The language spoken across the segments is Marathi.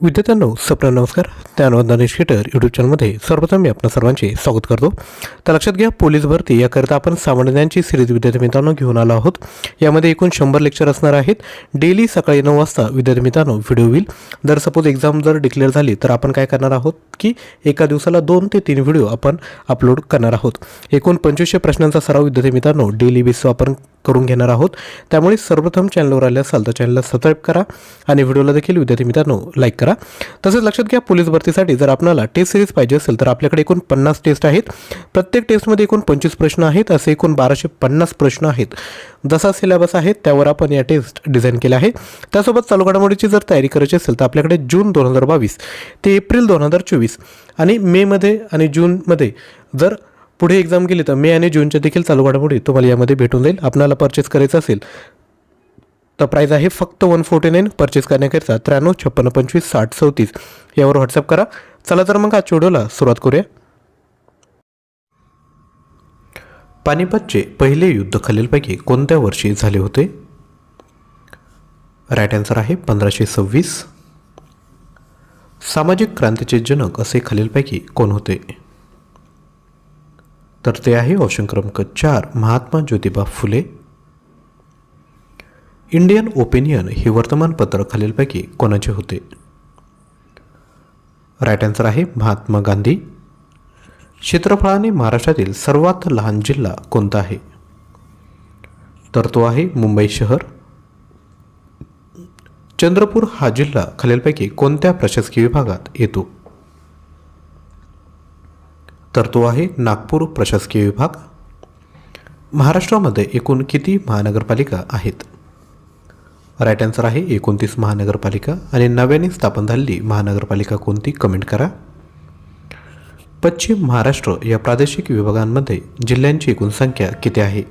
विद्यार्थ्यांनो सप्र नमस्कार. त्यानुबंध थिएटर यूट्यूब चॅनलमध्ये सर्वप्रथम मी आपल्या सर्वांचे स्वागत करतो. तर लक्षात घ्या पोलीस भरती याकरिता आपण सामान्यांची सिरीज विद्यार्थी मित्रांनो घेऊन आलो आहोत. यामध्ये एकूण शंभर लेक्चर असणार आहेत. डेली सकाळी नऊ वाजता विद्यार्थी मित्रांनो व्हिडिओ होईल जर सपोज एक्झाम जर डिक्लेअर झाली तर आपण काय करणार आहोत की एका दिवसाला दोन ते तीन व्हिडिओ आपण अपलोड करणार आहोत. एकूण पंचवीसशे प्रश्नांचा सराव विद्यार्थी मित्रांनो डेली बेसवर आपण करून घेणार आहोत. त्यामुळे सर्वप्रथम चॅनलवर आले असाल तर चॅनलला सबस्क्राईब करा आणि व्हिडिओला देखील विद्यार्थी मित्रांनो लाईक करा. तसेच लक्षात घ्या पोलीस भरतीसाठी जर आपल्याला टेस्ट सिरीज पाहिजे असेल तर आपल्याकडे एकूण पन्नास टेस्ट आहेत. प्रत्येक टेस्टमध्ये एकूण पंचवीस प्रश्न आहेत. असे एकूण बाराशे पन्नास प्रश्न आहेत. जसा सिलेबस आहे त्यावर आपण या टेस्ट डिझाईन केल्या आहे त्यासोबत चालू घडामोडीची जर तयारी करायची असेल तर आपल्याकडे जून दोन हजार बावीस ते एप्रिल दोन हजार चोवीस आणि मेमध्ये आणि जूनमध्ये जर पुढे एक्झाम गेली तर मे आणि जूनच्या देखील चालू घडामोडी तुम्हाला यामध्ये भेटून जाईल. आपल्याला परचेस करायचं असेल तर प्राईज आहे फक्त वन फोर्टी नाईन परचेस करण्याकरिता त्र्याण्णव छप्पन्न पंचवीस साठ चौतीस यावर व्हॉट्सअप करा. चला तर मग आजच्या व्हिडिओला सुरुवात करूया. पानिपतचे पहिले युद्ध खालीलपैकी कोणत्या वर्षी झाले होते? राईट आन्सर आहे पंधराशे सव्वीस. सामाजिक क्रांतीचे जनक असे खालीलपैकी कोण होते? तर ते आहे ऑप्शन क्रमांक चार महात्मा ज्योतिबा फुले. इंडियन ओपिनियन हे वर्तमानपत्र खालीलपैकी कोणाचे होते? राईट आन्सर आहे महात्मा गांधी. क्षेत्रफळाने महाराष्ट्रातील सर्वात लहान जिल्हा कोणता आहे? तर तो आहे मुंबई शहर. चंद्रपूर हा जिल्हा खालीलपैकी कोणत्या प्रशासकीय विभागात येतो? तर तो आहे नागपूर प्रशासकीय विभाग. महाराष्ट्रामध्ये एकूण किती महानगरपालिका आहेत? राईट आन्सर आहे एकोणतीस महानगरपालिका आणि नव्याने स्थापन झालेली महानगरपालिका कोणती? कमेंट करा. पश्चिम महाराष्ट्र या प्रादेशिक विभागांमध्ये जिल्ह्यांची एकूण संख्या किती आहे?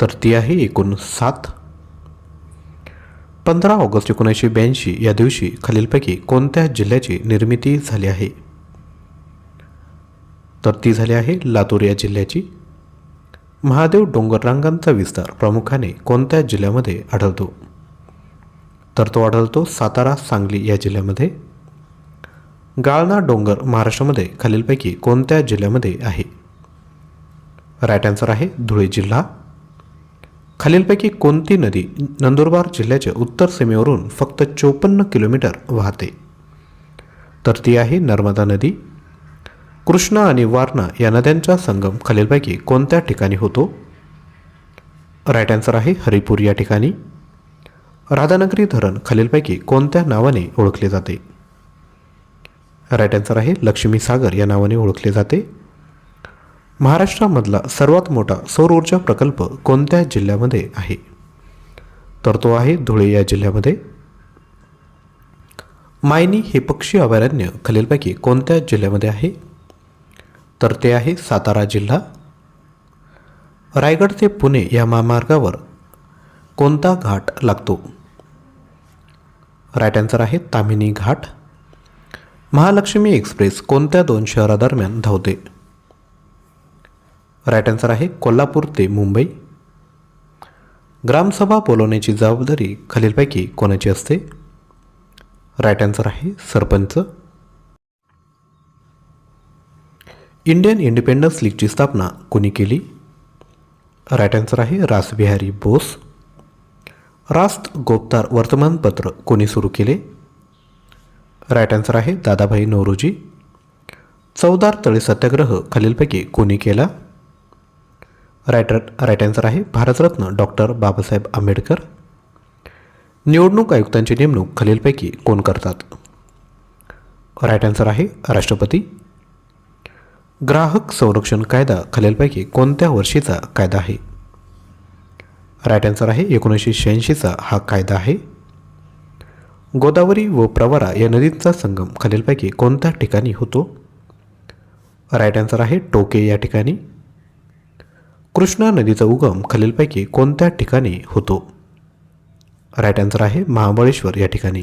तर ती आहे एकूण सात. पंधरा ऑगस्ट एकोणीसशे ब्याऐंशी या दिवशी खालीलपैकी कोणत्या जिल्ह्याची निर्मिती झाली आहे? तर ती झाली आहे लातूर या जिल्ह्याची. महादेव डोंगररांगांचा विस्तार प्रामुख्याने कोणत्या जिल्ह्यामध्ये आढळतो? तर तो आढळतो सातारा सांगली या जिल्ह्यामध्ये. गाळणा डोंगर महाराष्ट्रामध्ये खालीलपैकी कोणत्या जिल्ह्यामध्ये आहे? राईट आन्सर आहे धुळे जिल्हा. खालीलपैकी कोणती नदी नंदुरबार जिल्ह्याच्या उत्तर सीमेवरून फक्त चोपन्न किलोमीटर वाहते? तर ती आहे नर्मदा नदी. कृष्णा आणि वारणा या नद्यांचा संगम खालीलपैकी कोणत्या ठिकाणी होतो? राईट आन्सर आहे हरिपूर या ठिकाणी. राधानगरी धरण खालीलपैकी कोणत्या नावाने ओळखले जाते? राईट आन्सर आहे लक्ष्मी सागर या नावाने ओळखले जाते. महाराष्ट्रामधला सर्वात मोठा सौर ऊर्जा प्रकल्प कोणत्या जिल्ह्यामध्ये आहे? तर तो आहे धुळे या जिल्ह्यामध्ये. मायनी हे पक्षी अभयारण्य खालीलपैकी कोणत्या जिल्ह्यामध्ये आहे? तर ते आहे सातारा जिल्हा. रायगड ते पुणे या महामार्गावर कोणता घाट लागतो? राईट आन्सर आहे तामिनी घाट. महालक्ष्मी एक्सप्रेस कोणत्या दोन शहरादरम्यान धावते? राईट आन्सर आहे कोल्हापूर ते मुंबई. ग्रामसभा बोलवण्याची जबाबदारी खालीलपैकी कोणाची असते? राईट आन्सर आहे सरपंच. इंडियन इंडिपेंडन्स लीगची स्थापना कोणी केली? राईट आन्सर आहे रासबिहारी बोस. रास्त गोप्तार वर्तमानपत्र कोणी सुरू केले? राईट आन्सर आहे दादाभाई नौरोजी. चौदार तळे सत्याग्रह खालीलपैकी कोणी केला? राईट राईट आन्सर आहे भारतरत्न डॉक्टर बाबासाहेब आंबेडकर. निवडणूक आयुक्तांची नेमणूक खालीलपैकी कोण करतात? राईट आन्सर आहे राष्ट्रपती. ग्राहक संरक्षण कायदा खालीलपैकी कोणत्या वर्षीचा कायदा आहे? राईट आन्सर आहे एकोणीसशे शहाऐंशीचा हा कायदा आहे. गोदावरी व प्रवरा या नदींचा संगम खालीलपैकी कोणत्या ठिकाणी होतो? राईट आन्सर आहे टोके या ठिकाणी. कृष्णा नदीचा उगम खालीलपैकी कोणत्या ठिकाणी होतो? राईट आन्सर आहे महाबळेश्वर या ठिकाणी.